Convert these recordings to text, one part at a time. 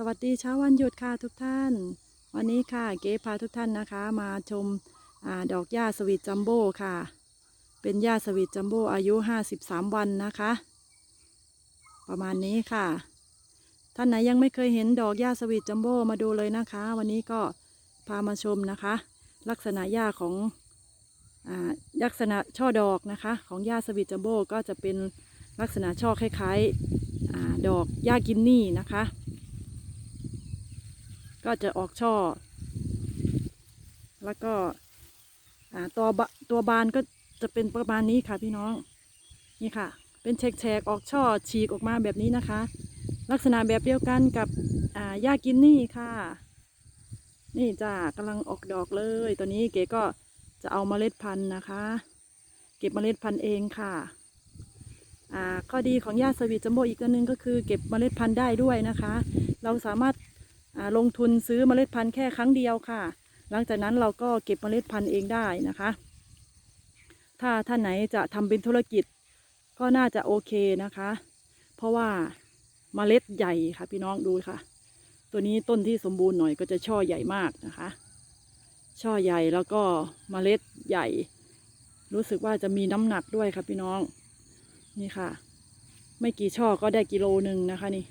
สวัสดีเช้าวันหยุดค่ะทุกท่าน วันนี้ค่ะเก๋พาทุกท่านนะคะ มาชมอาดอกหญ้าสวีทจัมโบ้ค่ะ เป็นหญ้าสวีทจัมโบ้อายุ 53 วันนะคะ ประมาณนี้ค่ะ ท่านไหนยังไม่เคยเห็นดอกหญ้าสวีทจัมโบ้มาดูเลยนะคะ วันนี้ก็พามาชมนะคะ ลักษณะหญ้าของอลักษณะช่อดอกนะคะ ของหญ้าสวีทจัมโบ้ก็จะเป็นลักษณะช่อคล้ายๆอาดอกหญ้ากินนี่นะคะ ก็จะออกช่อ แล้วก็ตัวตัวบานก็จะเป็นประมาณนี้ค่ะพี่น้อง นี่ค่ะ เป็นแฉกๆออกช่อฉีกออกมาแบบนี้นะคะ ลักษณะแบบเดียวกันกับหญ้ากินนี่ค่ะ นี่จ้ากำลังออกดอกเลย ตัวนี้เก๋ก็จะเอาเมล็ดพันธุ์นะคะ เก็บเมล็ดพันธุ์เองค่ะข้อดีของหญ้าสวีทจัมโบอีกอันหนึงก็คือเก็บเมล็ดพันธุ์ได้ด้วยนะคะ เราสามารถ ลงทุนซื้อเมล็ดพันธุ์แค่ครั้งเดียวค่ะ หลังจากนั้นเราก็เก็บเมล็ดพันธุ์เองได้นะคะ ถ้าท่านไหนจะทำเป็นธุรกิจก็น่าจะโอเคนะคะ เพราะว่าเมล็ดใหญ่ค่ะพี่น้องดูค่ะ ตัวนี้ต้นที่สมบูรณ์หน่อยก็จะช่อใหญ่มากนะคะ ช่อใหญ่แล้วก็เมล็ดใหญ่ รู้สึกว่าจะมีน้ำหนักด้วยค่ะพี่น้องนี่ค่ะ ไม่กี่ช่อก็ได้กิโลหนึ่งนะคะนี่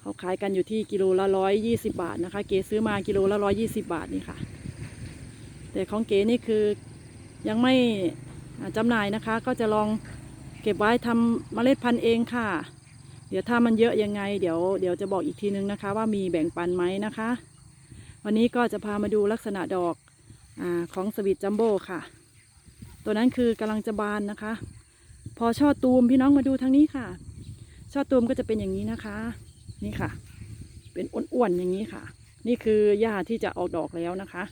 เขาขายกันอยู่ที่กิโลละร้อยยี่สิบาทนะคะ เก๋ซื้อมากิโลละร้อยยี่สิบาทนี่ค่ะ แต่ของเก๋นี่คือยังไม่อ่าจำหน่ายนะคะ ก็จะลองเก็บไว้ทำเมล็ดพันธุ์เองค่ะ เดี๋ยวถ้ามันเยอะยังไง เดี๋ยวเดี๋ยวจะบอกอีกทีนึงนะคะ ว่ามีแบ่งปันไหมนะคะ วันนี้ก็จะพามาดูลักษณะดอกอของสวิตจัมโบ้ค่ะ ตัวนั้นคือกำลังจะบานนะคะ พอช่อตูมพี่น้องมาดูทางนี้ค่ะ ช่อตูมก็จะเป็นอย่างนี้นะคะ นี่ค่ะ เป็นอ้วนๆอย่างนี้ค่ะ นี่คือหญ้าที่จะออกดอกแล้วนะคะ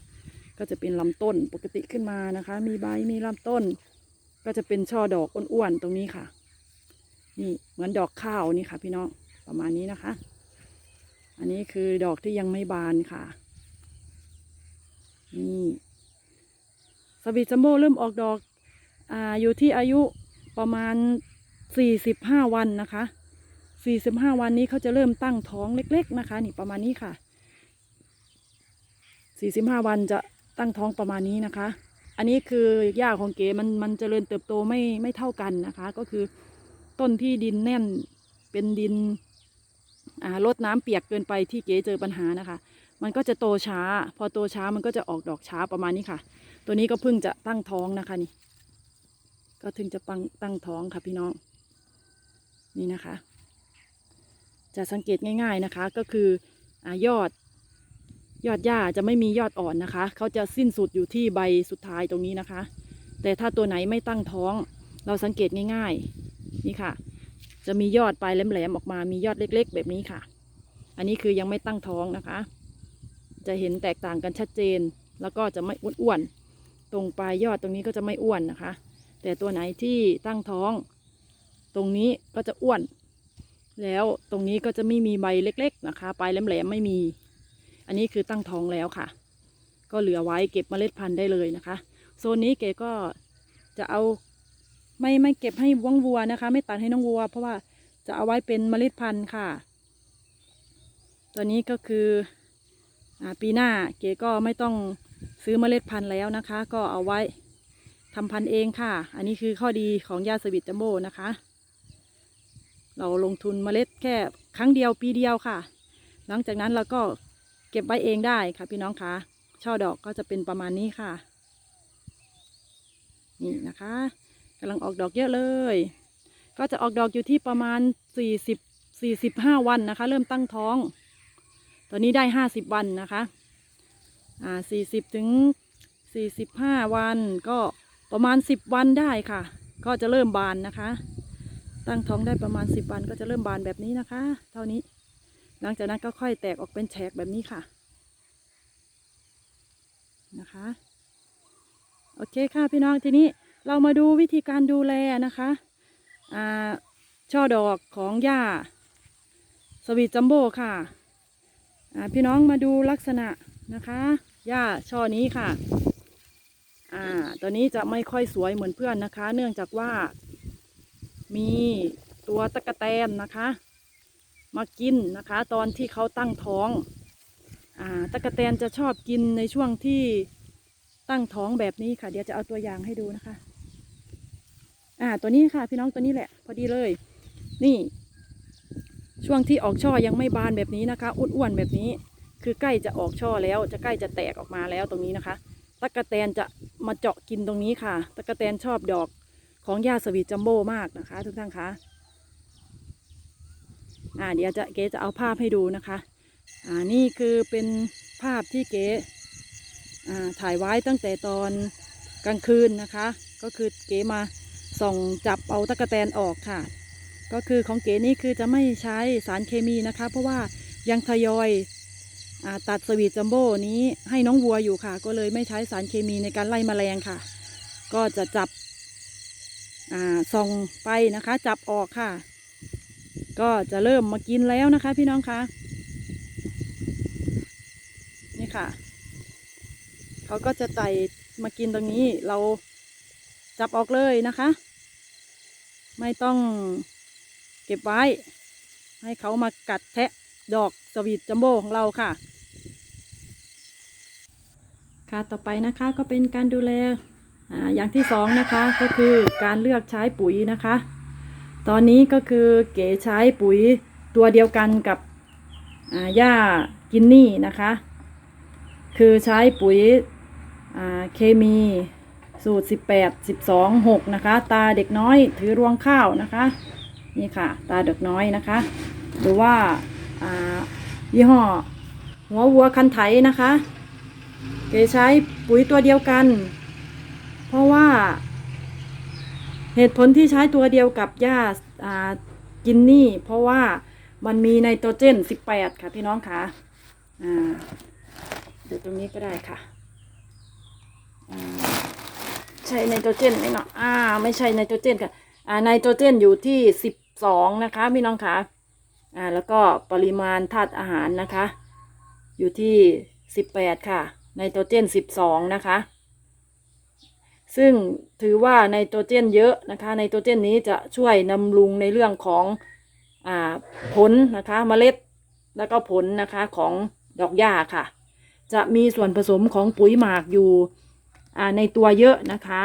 ก็จะเป็นลำต้นปกติขึ้นมานะคะ มีใบมีลำต้น ก็จะเป็นช่อดอกอ้วนๆตรงนี้ค่ะ นี่เหมือนดอกข้าวนี่ค่ะ พี่น้องประมาณนี้นะคะ อันนี้คือดอกที่ยังไม่บานค่ะ นี่สวีทจัมโบ้เริ่มออกดอกอ่าอยู่ที่อายุประมาณสี่สิบห้าวันนะคะ สี่สิบห้าวันนี้เขาจะเริ่มตั้งท้องเล็ก ๆ นะคะ นี่ประมาณนี้ค่ะสี่สิบห้าวันจะตั้งท้องประมาณนี้นะคะ อันนี้คือหญ้าของเก๋มันมันเจริญเติบโตไม่ไม่เท่ากันนะคะ ก็คือต้นที่ดินแน่นเป็นดินอ่าลดน้ำเปียกเกินไปที่เก๋เจอปัญหานะคะ มันก็จะโตช้า พอโตช้ามันก็จะออกดอกช้าประมาณนี้ค่ะ ตัวนี้ก็เพิ่งจะตั้งท้องนะคะนี่ ก็ถึงจะปังตั้งท้องค่ะพี่น้อง นี่นะคะ จะสังเกตง่าย ๆนะคะ ก็คืออยอดยอดหญ้าจะไม่มียอดอ่อนนะคะ เขาจะสิ้นสุดอยู่ที่ใบสุดท้ายตรงนี้นะคะ แต่ถ้าตัวไหนไม่ตั้งท้อง เราสังเกตง่าย ๆ นี่ค่ะ จะมียอดปลายแหลมๆออกมา มียอดเล็ก ๆ แบบนี้ค่ะ อันนี้คือยังไม่ตั้งท้องนะคะ จะเห็นแตกต่างกันชัดเจน แล้วก็จะไม่อ้วนๆ ตรงปลายยอดตรงนี้ก็จะไม่อ้วนนะคะ แต่ตัวไหนที่ตั้งท้อง ตรงนี้ก็จะอ้วน แล้วตรงนี้ก็จะไม่มีใบเล็ก ๆนะคะ ปลายแหลมๆไม่มี อันนี้คือตั้งท้องแล้วค่ะ ก็เหลือไว้เก็บเมล็ดพันธุ์ได้เลยนะคะ โซนนี้เก๋ก็จะเอาไม่ไม่เก็บให้วังวัวนะคะ ไม่ตัดให้น้องวัว เพราะว่าจะเอาไว้เป็นเมล็ดพันธุ์ค่ะตัวนี้ก็คืออปีหน้าเก๋ก็ไม่ต้องซื้อเมล็ดพันธุ์แล้วนะคะ ก็เอาไว้ทำพันธุ์เองค่ะ อันนี้คือข้อดีของยาสวิตจัมโบ้นะคะ เราลงทุนเมล็ดแค่ครั้งเดียวปีเดียวค่ะ หลังจากนั้นเราก็เก็บไว้เองได้ค่ะ พี่น้องคะช่อดอกก็จะเป็นประมาณนี้ค่ะ นี่นะคะกำลังออกดอกเยอะเลย ก็จะออกดอกอยู่ที่ประมาณสี่สิบสี่สิบห้าวันนะคะ เริ่มตั้งท้อง ตอนนี้ได้ห้าสิบวันนะคะอ่าสี่สิบถึงสี่สิบห้าวันก็ประมาณสิบวันได้ค่ะ ก็จะเริ่มบานนะคะ ตั้งท้องได้ประมาณสิบวันก็จะเริ่มบานแบบนี้นะคะ เท่านี้ หลังจากนั้นก็ค่อยแตกออกเป็นแฉกแบบนี้ค่ะ นะคะ โอเคค่ะพี่น้องทีนี้เรามาดูวิธีการดูแลนะคะอ่าช่อดอกของหญ้าสวีทจัมโบ้ค่ะอ่าพี่น้องมาดูลักษณะนะคะหญ้าช่อนี้ค่ะ อ่า ตัวนี้จะไม่ค่อยสวยเหมือนเพื่อนนะคะ เนื่องจากว่า มีตัวตะกะแตนนะคะ มากินนะคะ ตอนที่เขาตั้งท้องอ่าตะกะแตนจะชอบกินในช่วงที่ตั้งท้องแบบนี้ค่ะ เดี๋ยวจะเอาตัวอย่างให้ดูนะคะ อ่าตัวนี้ค่ะ พี่น้องตัวนี้แหละ พอดีเลย นี่ ช่วงที่ออกช่อยังไม่บานแบบนี้นะคะอ้วนๆแบบนี้ คือใกล้จะออกช่อแล้วจะใกล้จะแตกออกมาแล้วตรงนี้นะคะตะกะแตนจะมาเจาะกินตรงนี้ค่ะตะกะแตนชอบดอก ของยาสวีทจัมโบ้มากนะคะ ทุกท่านคะอ่าเดี๋ยวจะเก๋จะเอาภาพให้ดูนะคะ อ่านี่คือเป็นภาพที่เก๋อ่าถ่ายไว้ตั้งแต่ตอนกลางคืนนะคะ ก็คือเก๋มาส่องจับเอาตะกะแตนออกค่ะ ก็คือของเก๋นี่คือจะไม่ใช้สารเคมีนะคะ เพราะว่ายังทยอยอาตัดสวีทจัมโบ้นี้ให้น้องวัวอยู่ค่ะ ก็เลยไม่ใช้สารเคมีในการไล่แมลงค่ะ ก็จะจับ ส่องไปนะคะ จับออกค่ะ ก็จะเริ่มมากินแล้วนะคะ พี่น้องคะนี่ค่ะ เขาก็จะไต่มากินตรงนี้เราจับออกเลยนะคะ ไม่ต้องเก็บไว้ ให้เขามากัดแทะดอกสวีทจัมโบ้ของเราค่ะ ค่ะต่อไปนะคะก็เป็นการดูแล อย่างที่สองนะคะก็คือการเลือกใช้ปุ๋ยนะคะ ตอนนี้ก็คือเก๋ใช้ปุ๋ยตัวเดียวกันกับอ่าหญ้ากินนี่นะคะ คือใช้ปุ๋ยเคมีสูตร 18 12 6 นะคะ ตาเด็กน้อยถือรวงข้าวนะคะ นี่ค่ะ ตาเด็กน้อยนะคะ หรือว่าอ่ายี่ห้อ หัววัวคันไถนะคะ เก๋ใช้ปุ๋ยตัวเดียวกัน เพราะว่า เหตุผลที่ใช้ตัวเดียวกับหญ้าากินนี่ เพราะว่ามันมีไนโตรเจน 18 ค่ะพี่น้องค่ะอ่าเดี๋ยวตรงนี้ก็ได้ค่ะใช่ไนโตรเจนไหมเนาะอ่า ไม่ใช่ไนโตรเจนค่ะอ่าไนโตรเจนอยู่ที่12นะคะพี่น้องค่ะอ่า แล้วก็ปริมาณธาตุอาหารนะคะ อยู่ที่18ค่ะไนโตรเจน12นะคะ ซึ่งถือว่าไนโตรเจนเยอะนะคะไนโตรเจนนี้จะช่วยนำรุงในเรื่องของอผลนะคะเมล็ดแล้วก็ผลนะคะของดอกหญ้าค่ะ จะมีส่วนผสมของปุ๋ยหมากอยู่ในตัวเยอะนะคะ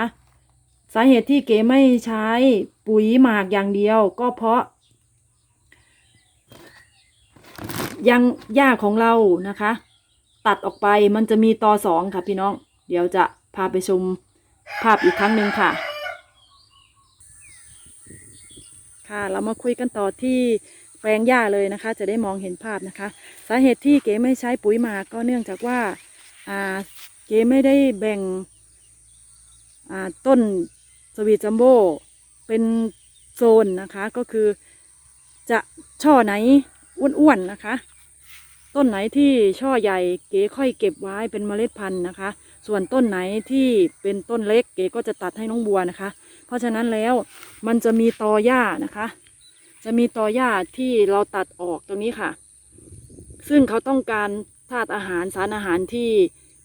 สาเหตุที่เก๋ไม่ใช้ปุ๋ยหมากอย่างเดียว ก็เพราะ ยังหญ้าของเรานะคะ ตัดออกไปมันจะมีตอสองค่ะพี่น้อง เดี๋ยวจะพาไปชม ภาพอีกครั้งหนึ่งค่ะ ค่ะเรามาคุยกันต่อที่แปลงหญ้าเลยนะคะ จะได้มองเห็นภาพนะคะ สาเหตุที่เก๋ไม่ใช้ปุ๋ยหมาก็เนื่องจากว่าอ่าเก๋ไม่ได้แบ่งอ่าต้นสวีจัมโบ้เป็นโซนนะคะก็คือจะช่อไหนอ้วนๆนะคะ ต้นไหนที่ช่อใหญ่เก๋ค่อยเก็บไว้เป็นเมล็ดพันธุ์นะคะ ส่วนต้นไหนที่เป็นต้นเล็กเก๋ก็จะตัดให้น้องบัวนะคะ เพราะฉะนั้นแล้วมันจะมีตอหญ้านะคะ จะมีตอหญ้าที่เราตัดออกตรงนี้ค่ะ ซึ่งเขาต้องการธาตุอาหารสารอาหารที่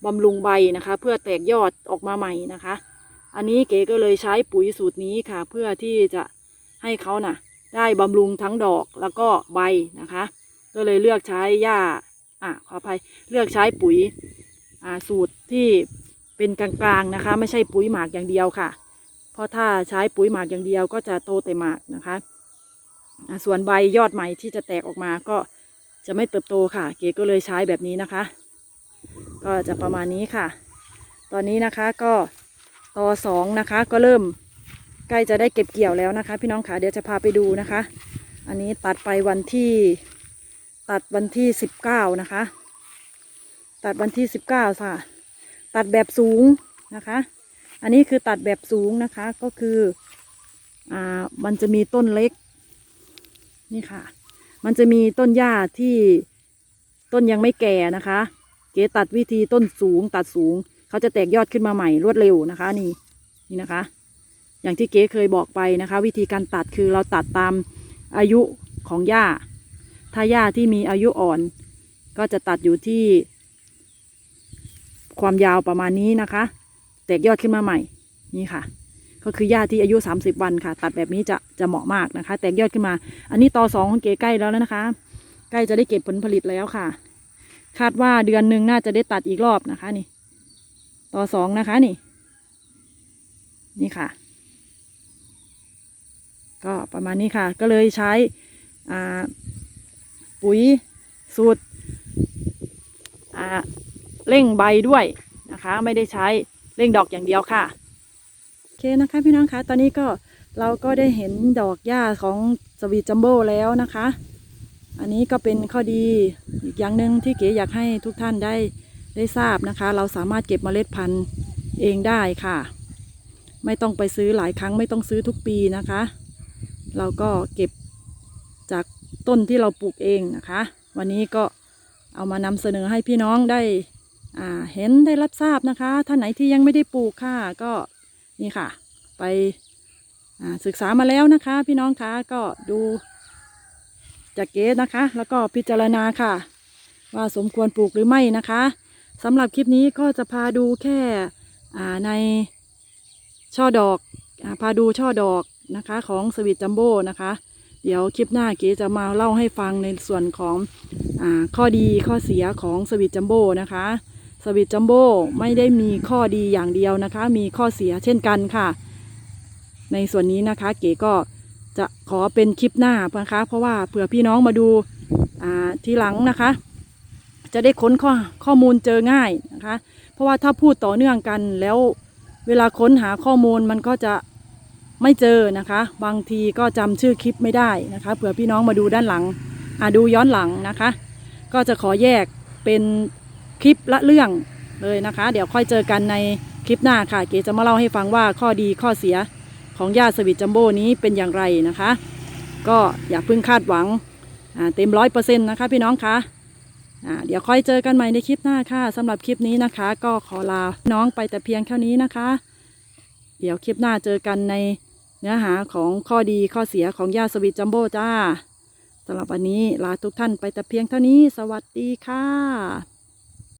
บำรุงใบนะคะ เพื่อแตกยอดออกมาใหม่นะคะ อันนี้เก๋ก็เลยใช้ปุ๋ยสูตรนี้ค่ะ เพื่อที่จะให้เขาน่ะ ได้บำรุงทั้งดอกแล้วก็ใบนะคะ ก็เลยเลือกใช้หญ้าอะขออภัยเลือกใช้ปุ๋ย สูตรที่เป็นกลางๆนะคะ ไม่ใช่ปุ๋ยหมากอย่างเดียวค่ะ เพราะถ้าใช้ปุ๋ยหมากอย่างเดียวก็จะโตแต่หมากนะคะ ส่วนใบยอดใหม่ที่จะแตกออกมาก็จะไม่เติบโตค่ะ เก๋ก็เลยใช้แบบนี้นะคะ ก็จะประมาณนี้ค่ะ ตอนนี้นะคะก็ต่อสองนะคะ ก็เริ่มใกล้จะได้เก็บเกี่ยวแล้วนะคะ พี่น้องค่ะเดี๋ยวจะพาไปดูนะคะ อันนี้ตัดไปวันที่ตัดวันที่สิบเก้านะคะ ตัดวันที่สิบเก้าค่ะ ตัดแบบสูงนะคะ อันนี้คือตัดแบบสูงนะคะ ก็คืออ่ามันจะมีต้นเล็ก นี่ค่ะ มันจะมีต้นหญ้าที่ต้นยังไม่แก่นะคะ เก๋ตัดวิธีต้นสูงตัดสูง เขาจะแตกยอดขึ้นมาใหม่รวดเร็วนะคะ นี่นี่นะคะ อย่างที่เก๋เคยบอกไปนะคะ วิธีการตัดคือเราตัดตามอายุของหญ้า ถ้าหญ้าที่มีอายุอ่อน ก็จะตัดอยู่ที่ ความยาวประมาณนี้นะคะ แตกยอดขึ้นมาใหม่ นี่ค่ะ ก็คือหญ้าที่อายุ 30 วันค่ะ ตัดแบบนี้จะจะเหมาะมากนะคะ แตกยอดขึ้นมา อันนี้ต่อสองของเก๋ใกล้แล้วนะคะ ใกล้จะได้เก็บผลผลิตแล้วค่ะ คาดว่าเดือนหนึ่งน่าจะได้ตัดอีกรอบนะคะนี่ต่อสองนะคะนี่ นี่ค่ะ ก็ประมาณนี้ค่ะ ก็เลยใช้ปุ๋ยสูตรอ่า เร่งใบด้วยนะคะ ไม่ได้ใช้เร่งดอกอย่างเดียวค่ะโอเคนะคะพี่น้องคะตอนนี้ก็เราก็ได้เห็นดอกหญ้าของสวีจัมโบ้แล้วนะคะ อันนี้ก็เป็นข้อดีอีกอย่างหนึ่งที่เก๋อยากให้ทุกท่านได้ได้ทราบนะคะ เราสามารถเก็บเมล็ดพันธุ์เองได้ค่ะ ไม่ต้องไปซื้อหลายครั้งไม่ต้องซื้อทุกปีนะคะ เราก็เก็บจากต้นที่เราปลูกเองนะคะ วันนี้ก็เอามานำเสนอให้พี่น้องได้ เห็นได้รับทราบนะคะ ท่านไหนที่ยังไม่ได้ปลูกค่ะ ก็นี่ค่ะ ไปศึกษามาแล้วนะคะ พี่น้องคะก็ดูจากเกสนะคะ แล้วก็พิจารณาค่ะ ว่าสมควรปลูกหรือไม่นะคะสำหรับคลิปนี้ก็จะพาดูแค่ในช่อดอกอพาดูช่อดอกนะคะ ของสวิตจัมโบ้นะคะ เดี๋ยวคลิปหน้าเก๋จะมาเล่าให้ฟังในส่วนของอข้อดีข้อเสียของสวิตจัมโบ้นะคะ สวิตจัมโบ้ไม่ได้มีข้อดีอย่างเดียวนะคะ มีข้อเสียเช่นกันค่ะ ในส่วนนี้นะคะ เก๋ก็จะขอเป็นคลิปหน้านะคะ เพราะว่าเผื่อพี่น้องมาดูาทีหลังนะคะ จะได้ค้นข้อข้อมูลเจอง่ายนะคะ เพราะว่าถ้าพูดต่อเนื่องกันแล้วเวลาค้นหาข้อมูลมันก็จะไม่เจอนะคะ บางทีก็จำชื่อคลิปไม่ได้นะคะเผื่อพี่น้องมาดูด้านหลังอ่าดูย้อนหลังนะคะ ก็จะขอแยกเป็น คลิปละเรื่องเลยนะคะ เดี๋ยวค่อยเจอกันในคลิปหน้าค่ะ เก๋จะมาเล่าให้ฟังว่าข้อดีข้อเสียของยาสวิตจัมโบ้นี้เป็นอย่างไรนะคะ ก็อย่าเพิ่งคาดหวังเต็มร้อยเปอร์เซ็นต์นะคะพี่น้องคะอ่าเดี๋ยวค่อยเจอกันใหม่ในคลิปหน้าค่ะสำหรับคลิปนี้นะคะ ก็ขอลาน้องไปแต่เพียงเท่านี้นะคะ เดี๋ยวคลิปหน้าเจอกันในเนื้อหาของข้อดีข้อเสียของยาสวิตจัมโบ้จ้าสำหรับวันนี้ลาทุกท่านไปแต่เพียงเท่านี้ สวัสดีค่ะ